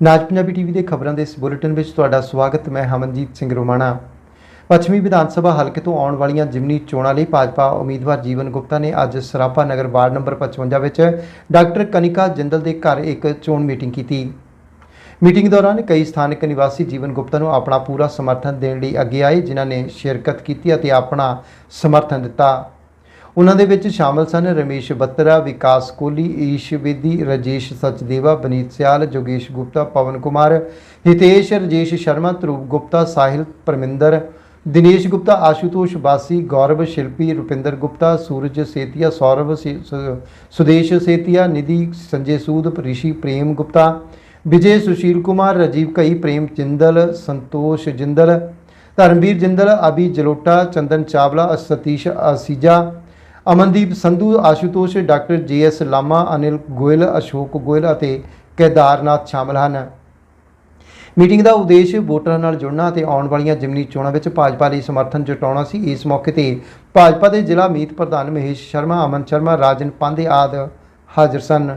ਨਾਜ Punjabi TV ਦੇ ਖਬਰਾਂ ਦੇ ਇਸ ਬੁਲੇਟਿਨ ਵਿੱਚ ਤੁਹਾਡਾ ਸਵਾਗਤ, ਮੈਂ ਹਮਨਜੀਤ ਸਿੰਘ ਰੋਮਾਣਾ। ਪੱਛਮੀ ਵਿਧਾਨ ਸਭਾ ਹਲਕੇ ਤੋਂ ਆਉਣ ਵਾਲੀਆਂ ਜਿਮਨੀ ਚੋਣਾਂ ਲਈ ਭਾਜਪਾ ਉਮੀਦਵਾਰ ਜੀਵਨ ਗੁਪਤਾ ਨੇ ਅੱਜ ਸਰਾਪਾ ਨਗਰ ਵਾਰਡ ਨੰਬਰ 55 ਵਿੱਚ ਡਾਕਟਰ ਕਨਿਕਾ ਜਿੰਦਲ ਦੇ ਘਰ ਇੱਕ ਚੋਣ ਮੀਟਿੰਗ ਕੀਤੀ। ਮੀਟਿੰਗ ਦੌਰਾਨ ਕਈ ਸਥਾਨਕ ਨਿਵਾਸੀ ਜੀਵਨ ਗੁਪਤਾ ਨੂੰ ਆਪਣਾ ਪੂਰਾ ਸਮਰਥਨ ਦੇਣ ਲਈ ਅੱਗੇ ਆਏ, ਜਿਨ੍ਹਾਂ ਨੇ ਸ਼ਿਰਕਤ ਕੀਤੀ ਅਤੇ ਆਪਣਾ ਸਮਰਥਨ ਦਿੱਤਾ। ਉਹਨਾਂ ਦੇ ਵਿੱਚ ਸ਼ਾਮਲ ਸਨ ਰਮੇਸ਼ ਬੱਤਰਾ, ਵਿਕਾਸ ਕੋਹਲੀ ਈਸ਼ ਬੇਦੀ ਰਜੇਸ਼ ਸਚਦੇਵਾ, ਬਨੀਤ ਸਿਆਲ, ਜੋਗੇਸ਼ ਗੁਪਤਾ, ਪਵਨ ਕੁਮਾਰ, ਹਿਤੇਸ਼, ਰਜੇਸ਼ ਸ਼ਰਮਾ ਧਰੂਪ ਗੁਪਤਾ, ਸਾਹਿਲ ਪਰਮਿੰਦਰ, ਦਿਨੇਸ਼ ਗੁਪਤਾ, ਆਸ਼ੂਤੋਸ਼ ਬਾਸੀ, ਗੌਰਵ ਸ਼ਿਲਪੀ, ਰੁਪਿੰਦਰ ਗੁਪਤਾ, ਸੂਰਜ ਸੇਤੀਆ, ਸੌਰਵ ਸੁਦੇਸ਼ ਸੇਤੀਆ, ਨਿਧੀ ਸੰਜੇ ਸੂਦ, ਰਿਸ਼ੀ ਪ੍ਰੇਮ ਗੁਪਤਾ, ਵਿਜੇ ਸੁਸ਼ੀਲ ਕੁਮਾਰ, ਰਾਜੀਵ ਕਈ ਪ੍ਰੇਮ ਜਿੰਦਲ, ਸੰਤੋਸ਼ ਜਿੰਦਲ, ਧਰਮਵੀਰ ਜਿੰਦਲ, ਅਭੀ ਜਲੋਟਾ, ਚੰਦਨ ਚਾਵਲਾ ਸਤੀਸ਼ ਅਸੀਜਾ ਅਮਨਦੀਪ ਸੰਧੂ, ਆਸ਼ੂਤੋਸ਼, ਡਾਕਟਰ ਜੀਐਸ ਲਾਮਾ, ਅਨਿਲ ਗੋਇਲ, ਅਸ਼ੋਕ ਗੋਇਲ ਅਤੇ ਕੇਦਾਰਨਾਥ ਸ਼ਾਮਲ ਹਨ। ਮੀਟਿੰਗ ਦਾ ਉਦੇਸ਼ ਵੋਟਰਾਂ ਨਾਲ ਜੁੜਨਾ ਅਤੇ ਆਉਣ ਵਾਲੀਆਂ ਜਿਮਨੀ ਚੋਣਾਂ ਵਿੱਚ ਭਾਜਪਾ ਲਈ ਸਮਰਥਨ ਜੁਟਾਉਣਾ ਸੀ। ਇਸ ਮੌਕੇ ਤੇ ਭਾਜਪਾ ਦੇ ਜ਼ਿਲ੍ਹਾ ਮੀਤ ਪ੍ਰਧਾਨ ਮਹੇਸ਼ ਸ਼ਰਮਾ, ਅਮਨ ਸ਼ਰਮਾ, ਰਾਜਨ ਪਾਂਦੇ ਆਦ ਹਾਜ਼ਰ ਸਨ।